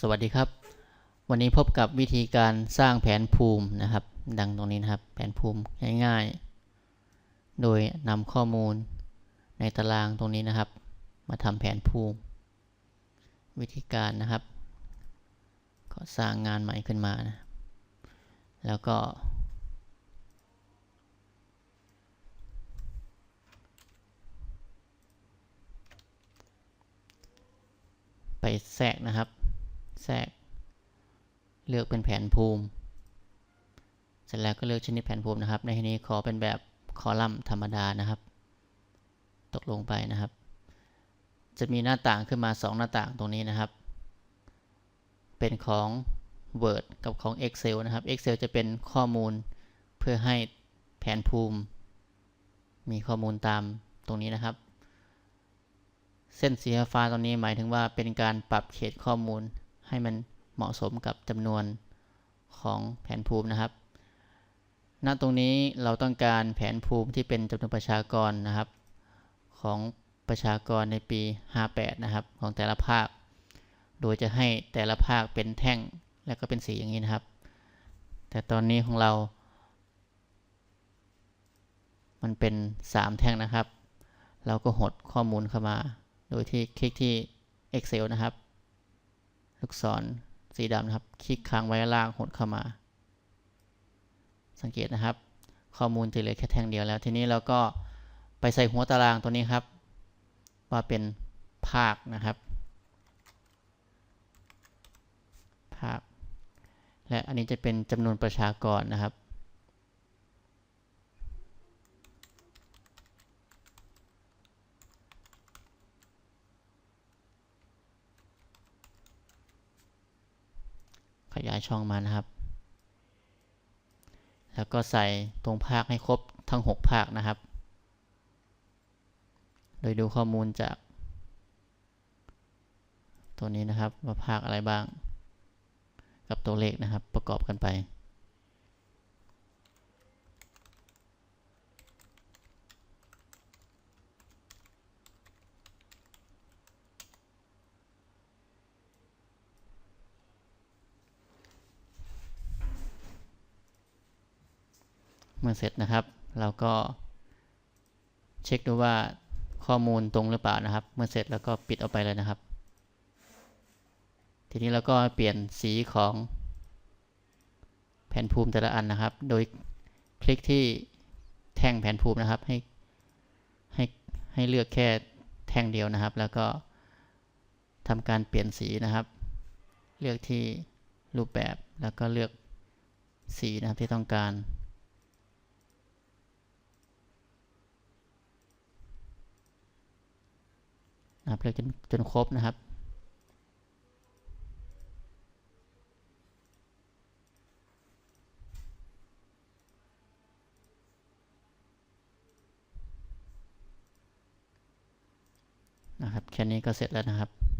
สวัสดีครับ วันนี้พบกับวิธีการสร้างแผนภูมินะครับ ดังตรงนี้นะครับ แผนภูมิง่ายๆ โดยนำข้อมูลในตารางตรงนี้นะครับ มาทำแผนภูมิ วิธีการนะครับ ก็สร้างงานใหม่ขึ้นมานะ แล้วก็ ไปแทรกนะครับ แทรก เลือกเป็นแผนภูมิ เสร็จแล้วก็เลือกชนิดแผนภูมินะครับ ในที่นี้ขอเป็นแบบคอลัมน์ธรรมดานะครับ ตกลงไปนะครับ จะมีหน้าต่างขึ้นมา 2 หน้าต่างตรงนี้นะครับ เป็นของ Word กับของ Excel นะครับ Excel จะเป็นข้อมูลเพื่อให้แผนภูมิ มีข้อมูลตามตรงนี้นะครับ เส้นสีฟ้าตรงนี้หมายถึงว่าเป็นการปรับเขตข้อมูล ให้มันเหมาะสมกับจำนวนของแผนภูมินะครับ ณ ตรงนี้เราต้องการแผนภูมิที่เป็นจำนวนประชากรนะครับ ของประชากรในปี 58 นะครับ ของแต่ละภาค โดยจะให้แต่ละภาคเป็นแท่งและก็เป็นสีอย่างนี้นะครับ แต่ตอนนี้ของเรา มันเป็น 3 แท่งนะครับ เราก็หดข้อมูลเข้ามา โดยที่คลิกที่ Excel นะครับ ลูกศรสีดำนะครับ คลิกค้างไว้ล่างหดเข้ามา สังเกตนะครับ ข้อมูลจะเหลือแค่แท่งเดียวแล้ว ทีนี้เราก็ไปใส่หัวตารางตัวนี้ครับ ว่าเป็นภาคนะครับ ภาค และอันนี้จะเป็นจำนวนประชากรนะครับ ขยายช่องมานะครับ แล้วก็ใส่ตรงภาคให้ครบทั้ง 6 ภาคนะครับ โดยดูข้อมูลจาก ตัวนี้นะครับว่าภาคอะไรบ้าง กับตัวเลขนะครับประกอบกันไป เมื่อเสร็จนะครับ เราก็เช็คดูว่าข้อมูลตรงหรือเปล่านะครับ เมื่อเสร็จแล้วก็ปิดออกไปเลยนะครับ ทีนี้เราก็เปลี่ยนสีของแผ่นภูมิแต่ละอันนะครับ โดยคลิกที่แท่งแผ่นภูมินะครับ ให้ให้ให้เลือกแค่แท่งเดียวนะครับ แล้วก็ทำการเปลี่ยนสีนะครับ เลือกที่รูปแบบแล้วก็เลือกสีนะครับที่ต้องการ นะครับเลือกจนจนครบนะครับ นะครับแค่นี้ก็เสร็จแล้วนะครับ